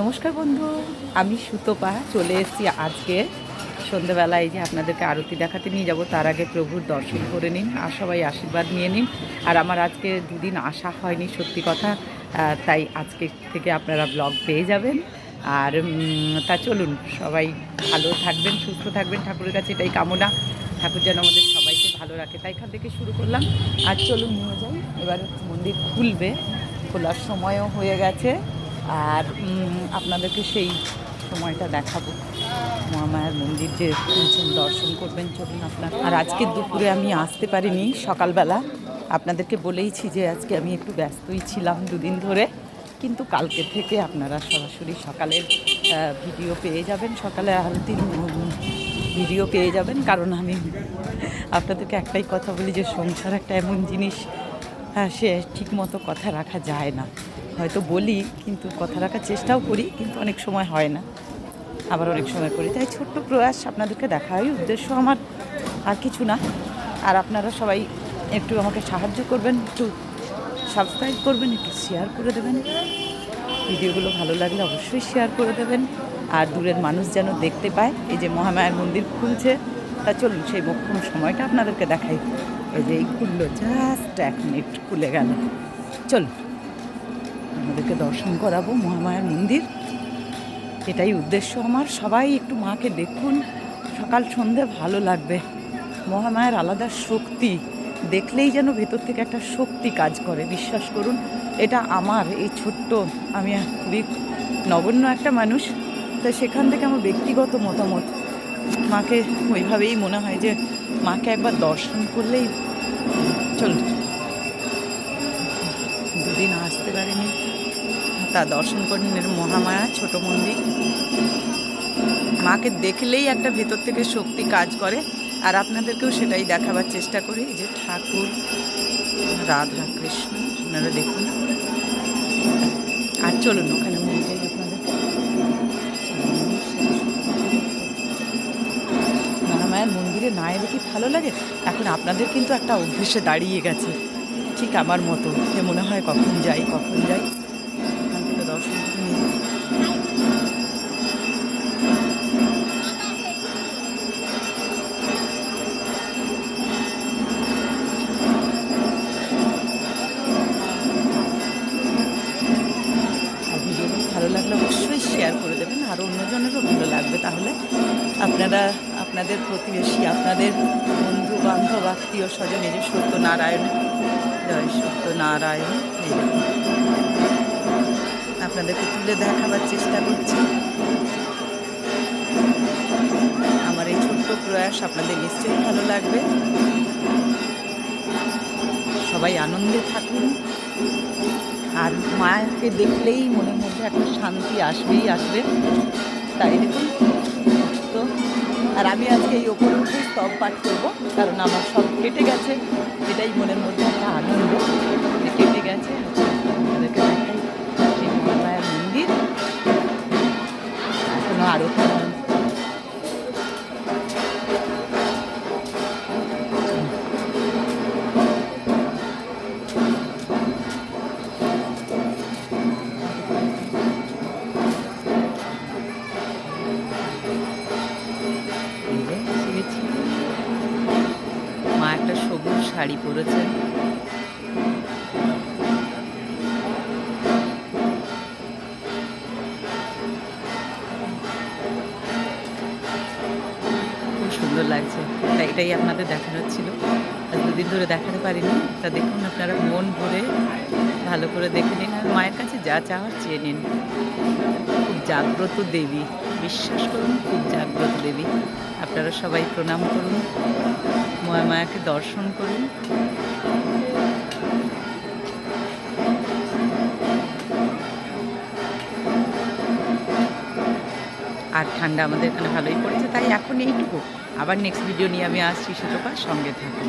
নমস্কার বন্ধু, আমি সুতপা, চলে এসেছি আজকে সন্ধ্যেবেলায় যে আপনাদেরকে আরতি দেখাতে নিয়ে যাব, তার আগে প্রভুর দর্শন করে নিন, আর সবাই আশীর্বাদ নিয়ে নিন। আর আমার আজকে দুদিন আসা হয়নি, সত্যি কথা তাই আজকে থেকে আপনারা ব্লগ পেয়ে যাবেন। আর তা চলুন, সবাই ভালো থাকবেন, সুস্থ থাকবেন, ঠাকুরের কাছে এটাই কামনা। ঠাকুর যেন আমাদের সবাইকে ভালো রাখে, তাই এখান থেকে শুরু করলাম। আর চলুন, নিয়ে যাই। এবার মন্দির খুলবে, খোলার সময়ও হয়ে গেছে। আর আপনাদেরকে সেই সময়টা দেখাবো। মহামায়ার মন্দির যে দর্শন করবেন চলুন আপনার। আর আজকে দুপুরে আমি আসতে পারিনি, সকালবেলা। আপনাদেরকে বলেইছি যে আজকে আমি একটু ব্যস্তই ছিলাম দুদিন ধরে। কিন্তু কালকে থেকে আপনারা সরাসরি সকালের ভিডিও পেয়ে যাবেন। সকালে আরতির ভিডিও পেয়ে যাবেন। কারণ আমি আপনাদেরকে একটাই কথা বলি যে সংসার একটা এমন জিনিস হ্যাঁ সে ঠিক মতো কথা রাখা যায় না। হয়তো বলি, কিন্তু কথা রাখার চেষ্টাও করি, কিন্তু অনেক সময় হয় না। আবার অনেক সময় করি। তাই ছোট্ট প্রয়াস আপনাদেরকে দেখাই। উদ্দেশ্য আমার আর কিছু না। আর আপনারা সবাই একটু আমাকে সাহায্য করবেন, একটু সাবস্ক্রাইব করবেন, একটু শেয়ার করে দেবেন। ভিডিওগুলো ভালো লাগলে অবশ্যই শেয়ার করে দেবেন। আর দূরের মানুষ যেন দেখতে পায়, এই যে মহামায়ার মন্দির খুলছে, তা চলুন সেই মোক্ষম সময়টা আপনাদেরকে দেখাই। এই যে এই খুললো জাস্ট এক মিনিট খুলে গেল। চলুন। আমাদেরকে দর্শন করাবো মহামায়ার মন্দির। এটাই উদ্দেশ্য আমার। সবাই একটু মাকে দেখুন। সকাল সন্ধে ভালো লাগবে। মহামায়ার আলাদা শক্তি। দেখলেই যেন ভেতর থেকে একটা শক্তি কাজ করে। বিশ্বাস করুন, এটা আমার, এই ছোট্ট, আমি খুবই নগণ্য একটা মানুষ। তাই সেখান থেকে আমার ব্যক্তিগত মতামত। মাকে ওইভাবেই মনে হয় যে, মাকে একবার দর্শন করলেই চল দুদিন আসতে পারিনি। তা দর্শন করেন মহামায়া, ছোট মন্দির। মাকে দেখলেই একটা ভেতর থেকে শক্তি কাজ করে। আর আপনাদেরকেও সেটাই দেখাবার চেষ্টা করি যে ঠাকুর, রাধা কৃষ্ণ, আপনারা দেখুন। আর চলুন, ওখানে যাই মহামায়ার মন্দিরে না এলে কি ভালো লাগে? এখন আপনাদের কিন্তু একটা অভ্যেসে দাঁড়িয়ে গেছে। ঠিক আমার মতো। যে মনে হয় কখন যাই কখন যাই। এখান থেকে দর্শন করে নিয়ে ভালো লাগলে অবশ্যই শেয়ার করে দেবেন। আর অন্যজনেরও ভালো লাগবে তাহলে। আপনারা, আপনাদের প্রতিবেশী, আপনাদের বন্ধু বান্ধব আত্মীয় স্বজন এই যে সত্যনারায়ণ জয় সত্যনারায়ণ। আপনাদেরকে তুলে দেখাবার চেষ্টা করছি। আমার এই ছোট্ট প্রয়াস আপনাদের নিশ্চয়ই ভালো লাগবে। সবাই আনন্দে থাকুন। আর মায়াকে দেখলেই মনের মধ্যে একটা শান্তি আসবেই আসবে। তাই দেখুন। আর আমি আজকে এই উঠে স্তব পাঠ করব, কারণ আমার সব কেটে গেছে, এটাই মনের মধ্যে একটা আনন্দ। শাড়ি পরেছে। সুন্দর লাগছে। তা এটাই আপনাদের দেখানোর ছিল। দুদিন ধরে দেখাতে পারিনি। তা দেখুন, আপনারা মন ভরে ভালো করে দেখে নিন। আর মায়ের কাছে যা চাওয়ার চেয়ে নিন। খুব জাগ্রত দেবী। বিশ্বাস করুন, খুব জাগ্রত দেবী। আপনারা সবাই প্রণাম করুন। ময়া মায়াকে দর্শন করি আর ঠান্ডা আমাদের এখানে ভালোই পড়েছে, তাই এখন এইটুকু। আবার নেক্সট ভিডিও নিয়ে আমি আসছি সুতপা, সঙ্গে থাকুন।